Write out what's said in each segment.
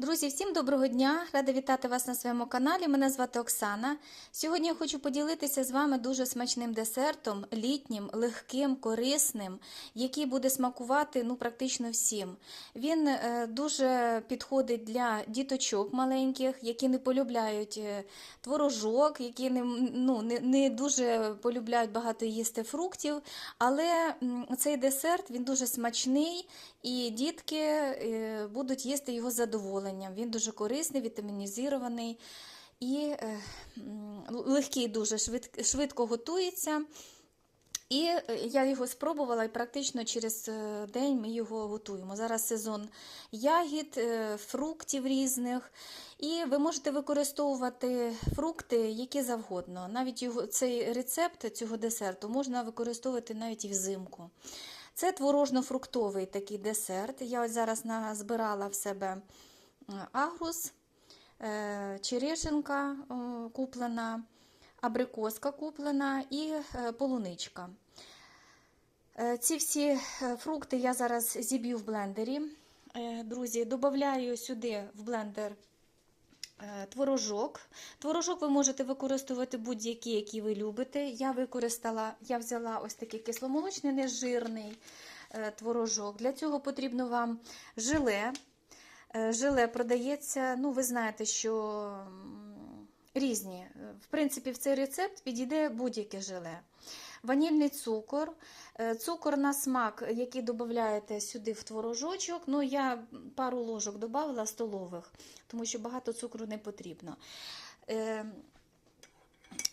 Друзі, всім доброго дня! Рада вітати вас на своєму каналі. Мене звати Оксана. Сьогодні я хочу поділитися з вами дуже смачним десертом, літнім, легким, корисним, який буде смакувати ну, практично всім. Він е, дуже підходить для діточок маленьких, які не полюбляють е, творожок, які не, ну, не, не дуже полюбляють багато їсти фруктів. Але цей десерт він дуже смачний, і дітки е, будуть їсти його з задоволенням. Він дуже корисний, вітамінізований і е, легкий, дуже швид, швидко готується. І е, я його спробувала, і практично через е, день ми його готуємо. Зараз сезон ягід, фруктів різних. І ви можете використовувати фрукти, які завгодно. Навіть його, цей рецепт цього десерту можна використовувати навіть і взимку. Це творожно-фруктовий такий десерт. Я ось зараз назбирала в себе агрус, е, черешенка е, куплена, абрикоска куплена і е, полуничка. Ці всі фрукти я зараз зіб'ю в блендері. Друзі, додаю сюди в блендер творожок. Творожок ви можете використовувати будь-який, який ви любите. Я використала, я взяла ось такий кисломолочний, нежирний творожок. Для цього потрібно вам желе. Е, Желе продається, ну, ви знаєте, що різні. В принципі, в цей рецепт підійде будь-яке желе. Ванільний цукор, е, цукор на смак, який додаєте сюди в творожочок. Ну, я пару ложок додала столових, тому що багато цукру не потрібно. Е,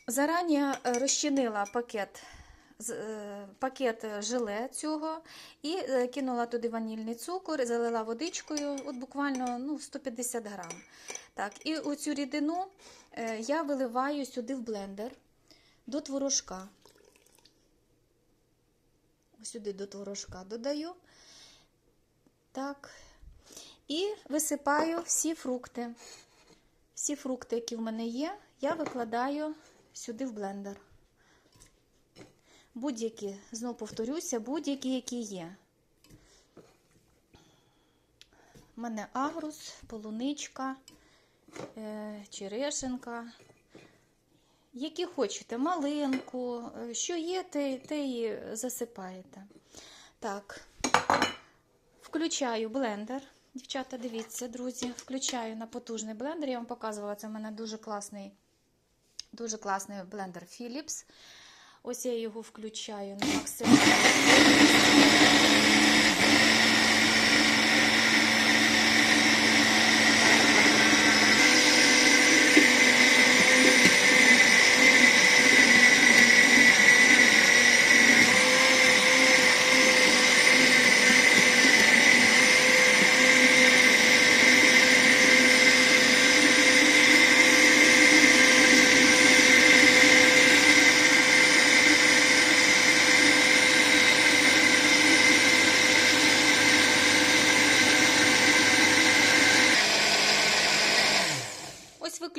Зарані розчинила пакет, пакет желе цього і е, кинула туди ванільний цукор, залила водичкою, от буквально ну, 150 грам. Так, і оцю рідину е, я виливаю сюди в блендер до творожка. Сюди до творожка додаю. Так. І висипаю всі фрукти. Всі фрукти, які в мене є, я викладаю сюди в блендер. Будь-які, знову повторюся, будь-які, які є. У мене агрус, полуничка, е, черешенка. Які хочете, малинку, е, що є, те, те і засипаєте. Так, включаю блендер. Дівчата, дивіться, друзі, включаю на потужний блендер. Я вам показувала, це в мене дуже класний, дуже класний блендер Philips. Ось я його включаю на максимальну.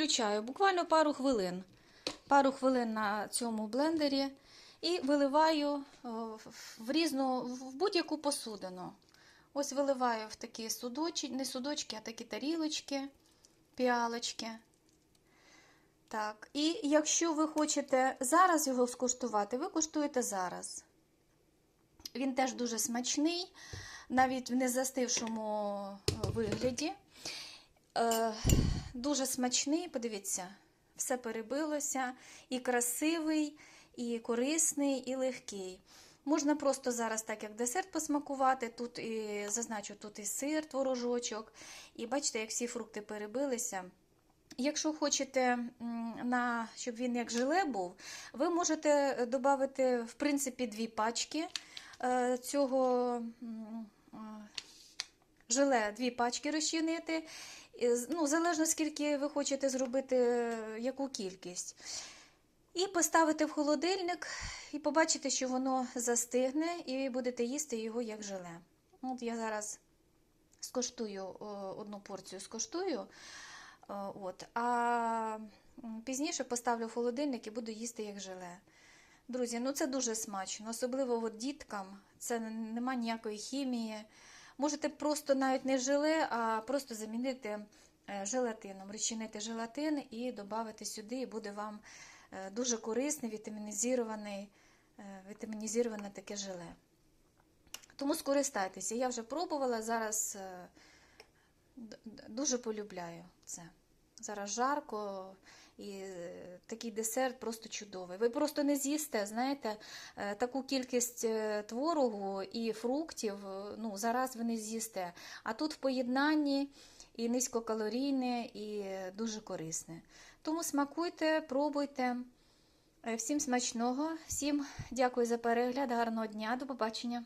Ось виключаю буквально пару хвилин. Пару хвилин на цьому блендері і виливаю в- в різну, в будь-яку посудину. Ось виливаю в такі судочки, не судочки, а такі тарілочки, піалочки. Так, і якщо ви хочете зараз його скуштувати, ви куштуєте зараз. Він теж дуже смачний, навіть в незастившому е, вигляді. Дуже смачний, подивіться, все перебилося. І красивий, і корисний, і легкий. Можна просто зараз, так як десерт, посмакувати. Тут і зазначу, тут і сир, творожочок. І бачите, як всі фрукти перебилися. Якщо хочете, на, щоб він як желе був, ви можете додати, в принципі, дві пачки е, цього е, желе, дві пачки розчинити. Ну, залежно скільки ви хочете зробити, е, яку кількість. І поставити в холодильник, і побачите, що воно застигне, і будете їсти його як желе. От я зараз скоштую одну порцію скоштую. Е, От, а пізніше поставлю в холодильник і буду їсти як желе. Друзі, ну це дуже смачно, особливо от діткам. Це нема ніякої хімії. Можете просто навіть не желе, а просто замінити е, желатином, розчинити желатин і додати сюди, і буде вам е, дуже корисний, вітамінізований, е, вітамінізоване таке желе. Тому скористайтеся. Я вже пробувала, зараз дуже полюбляю це. Зараз жарко і е, такий десерт просто чудовий. Ви просто не з'їсте, знаєте, е, таку кількість е, творогу і фруктів, ну, зараз ви не з'їсте. А тут в поєднанні і низькокалорійне, і дуже корисне. Тому смакуйте, пробуйте. Всім смачного, всім дякую за перегляд, гарного дня, до побачення.